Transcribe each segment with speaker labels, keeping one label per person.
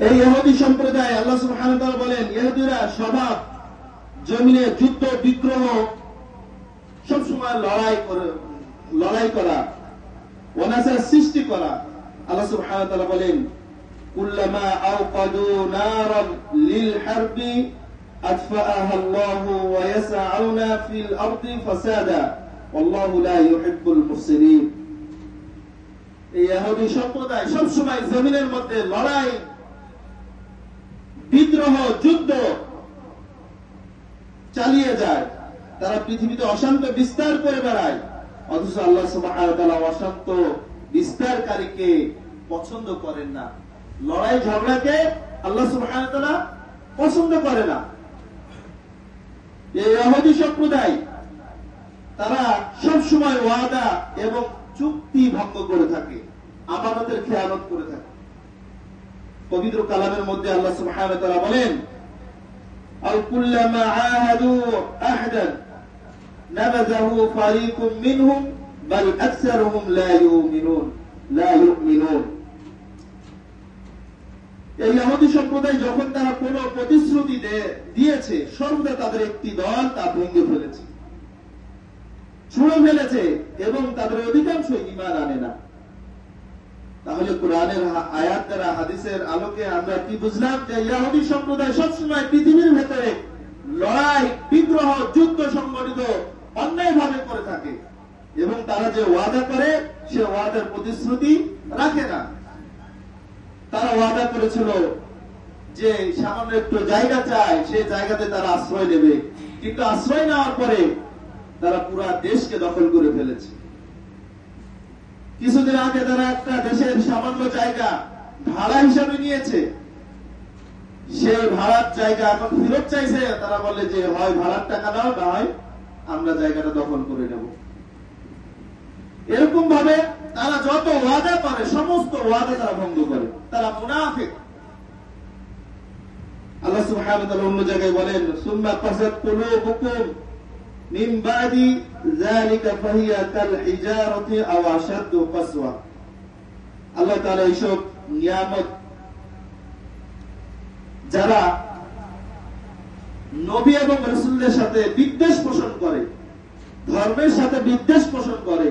Speaker 1: এই ইহুদি সম্প্রদায় আল্লাহ সুবহানাহু ওয়া তাআলা বলেন ইহুদিরা স্বভাব জমিনে যুদ্ধ বিগ্রহ সবসময় লড়াই করে লড়াই করা অনাচার সৃষ্টি করা আল্লাহ সুবহানাহু ওয়া তাআলা বলেন কুল্লামা আওকাদু নারান লিল হারবি أطفأها الله ويسعون في الأرض فسادا والله لا يحب المفسدين এই ইহুদি সম্প্রদায় সবসময় জমিনের মধ্যে লড়াই বিদ্রোহ, যুদ্ধ চালিয়ে যায়। তারা পৃথিবীতে অশান্ত বিস্তার করে বেড়ায়। অথচ আল্লাহ তাআলা অশান্ত বিস্তারকারীকে পছন্দ করেন না। লড়াই ঝগড়াকে আল্লাহ তাআলা পছন্দ করে না। এই সম্প্রদায়, তারা সব সময় ওয়াদা এবং চুক্তি ভঙ্গ করে থাকে। আমানতের খেয়ানত করে থাকে। পবিত্র কালামের মধ্যে আল্লাহ সুবহানাহু ওয়া তাআলা বলেন কুল্লামা আহাদু নাবাযাহু ফারিকুম মিনহুম, বাল আকসারুহুম লা ইউমিনুন লা ইউমিনুন. এই ইহুদি সম্প্রদায় যখন তারা কোন প্রতিশ্রুতি দিয়েছে, সর্বদা তাদের একটি দল তা ভেঙে ফেলেছে। ছুঁড়ে ফেলেছে এবং তাদের অধিকাংশ ইমান আনে না। তাহলে কোরআনের আয়াত দ্বারা হাদিসের আলোকে আমরা কি বুঝলাম যে ইহুদি সম্প্রদায় সবসময় পৃথিবীর ভেতরে লড়াই বিগ্রহ যুদ্ধ সংগঠিত অন্যায় ভাবে করে থাকে। এবং তারা যে ওয়াদা করে, সে ওয়াদার প্রতিশ্রুতি রাখে না। তারা ওয়াদা করেছিল যে সামান্য একটু জায়গা চায় সেই জায়গাতে তারা আশ্রয় নেবে। কিন্তু আশ্রয় নেওয়ার পরে তারা পুরা দেশকে দখল করে ফেলেছে। কিছুদিন আগে তারা একটা দেশের সামান্য জায়গা ভাড়া হিসাবে নিয়েছে। সেই ভাড়ার জায়গা এখন ফেরত চাইছে, তারা বলে যে হয় ভাড়ার টাকা দাও, না হয় আমরা জায়গাটা দখল করে নেব। এরকম ভাবে তারা যত ওয়াদা করে, সমস্ত ওয়াদা তারা ভঙ্গ করে। তারা মুনাফিক। আল্লাহ সুবহানাহু ওয়া তাআলা অন্য জায়গায় বলেন, সুম্মা কাসাত কুলুবুকুম বাদি যালিকা ফাহিয়া কাল হিজারাতি আও আশাদ্দু কাসওয়া আল্লাহ তাআলা এইসব নিয়ামত যারা নবী এবং রাসূলদের সাথে বিদ্বেষ পোষণ করে, ধর্মের সাথে বিদ্বেষ পোষণ করে,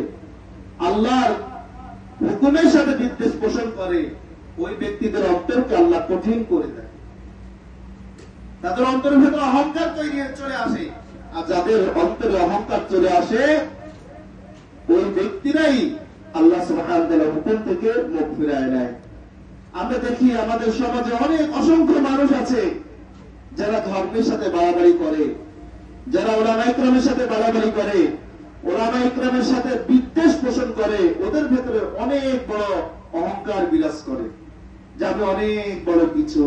Speaker 1: আল্লাহর হুকুমের সাথে বিদ্বেষ পোষণ করে, ওই ব্যক্তিদের অন্তরকে আল্লাহ কঠিন করে দেয়। তাদের অন্তরের ভেতরে অহংকার তৈরি চলে আসে। আর যাদের অন্তরে অহংকার চলে আসে, ওই ব্যক্তিরাই আল্লাহ ওয়া হুকুম থেকে মুখ ফিরায় নেয়। আমরা দেখি আমাদের সমাজে অনেক অসংখ্য মানুষ আছে যারা ধর্মের সাথে বাড়াবাড়ি করে, যারা ওলামা ইকরামের সাথে বাড়াবাড়ি করে, ওলামা ইকরামের সাথে বিদ্বেষ পোষণ করে, ওদের ভেতরে অনেক বড় অহংকার বিরাজ করে, যাবে অনেক বড় কিছু।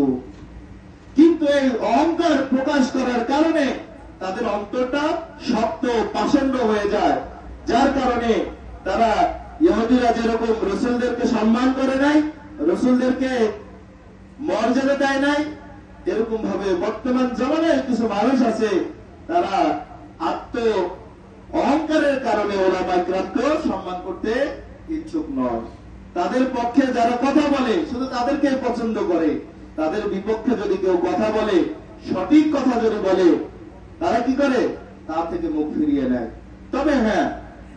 Speaker 1: কিন্তু এই অহংকার প্রকাশ করার কারণে তাদের অন্তরটা শক্ত, পাষণ্ড হয়ে যায়। যার কারণে তারা ইহুদিরা যেরকম রসুলদেরকে সম্মান করে নাই, রসুলদেরকে মর্যাদা দেয় নাই এরকম ভাবে বর্তমান জমানায় কিছু মানুষ আছে, তারা আত্ম অহংকারের কারণে ওলামা ইকরামকেও সম্মান করতে ইচ্ছুক নয় তাদের পক্ষে যারা কথা বলে, শুধু তাদেরকে পছন্দ করে, তাদের বিপক্ষে যদি কেউ কথা বলে, সঠিক কথা যদি বলে তারা কি করে? তার থেকে মুখ ফিরিয়ে নেয়। তবে হ্যাঁ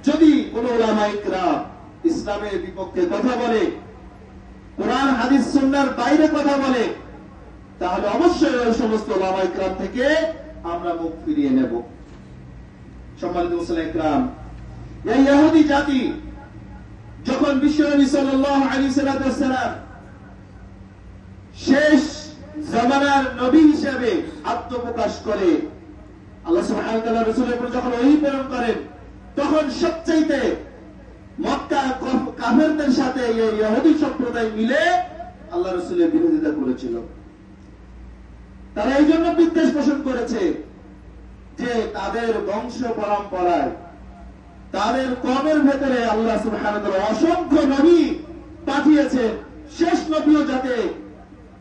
Speaker 1: যদি কোন ওলামা ইকরাম ইসলামের বিপক্ষে কথা বলে, কোরআন, হাদিস, সুন্নার বাইরে কথা বলে, তাহলে অবশ্যই ওই সমস্ত ওলামা ইকরাম থেকে আমরা মুখ ফিরিয়ে নেব। সম্মানিত মুসলিম ইকরাম, এই ইহুদি জাতি যখন বিশ্বনবী সাল্লাল্লাহু আলাইহি সাল্লাম শেষ জামানার নবী হিসেবে আত্মপ্রকাশ করে আল্লাহ সুবহানাহু যখন ওহী প্রেরণ করেন, তখন সবচাইতে মক্কা কাফেরদের সাথে ইহুদি সম্প্রদায় মিলে আল্লাহ রাসূলের বিরোধিতা করেছিল। তারা এই জন্য বিদ্বেষ পোষণ করেছে যে তাদের বংশ পরম্পরায়, তাদের কমের ভেতরে আল্লাহ সুবহানাহু অসংখ্য নবী পাঠিয়েছে শেষ নবীও যাতে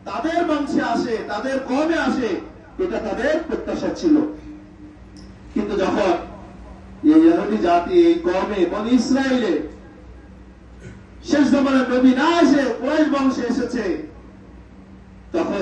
Speaker 1: তাদের বংশে আসে, তাদের কমে আসে, এটা তাদের প্রত্যাশা ছিল। যখন এই জাতি, এই কমে বনি ইসরায়েলে শেষ জমানের নবী না এসে কুরাইশ বংশে এসেছে, তখন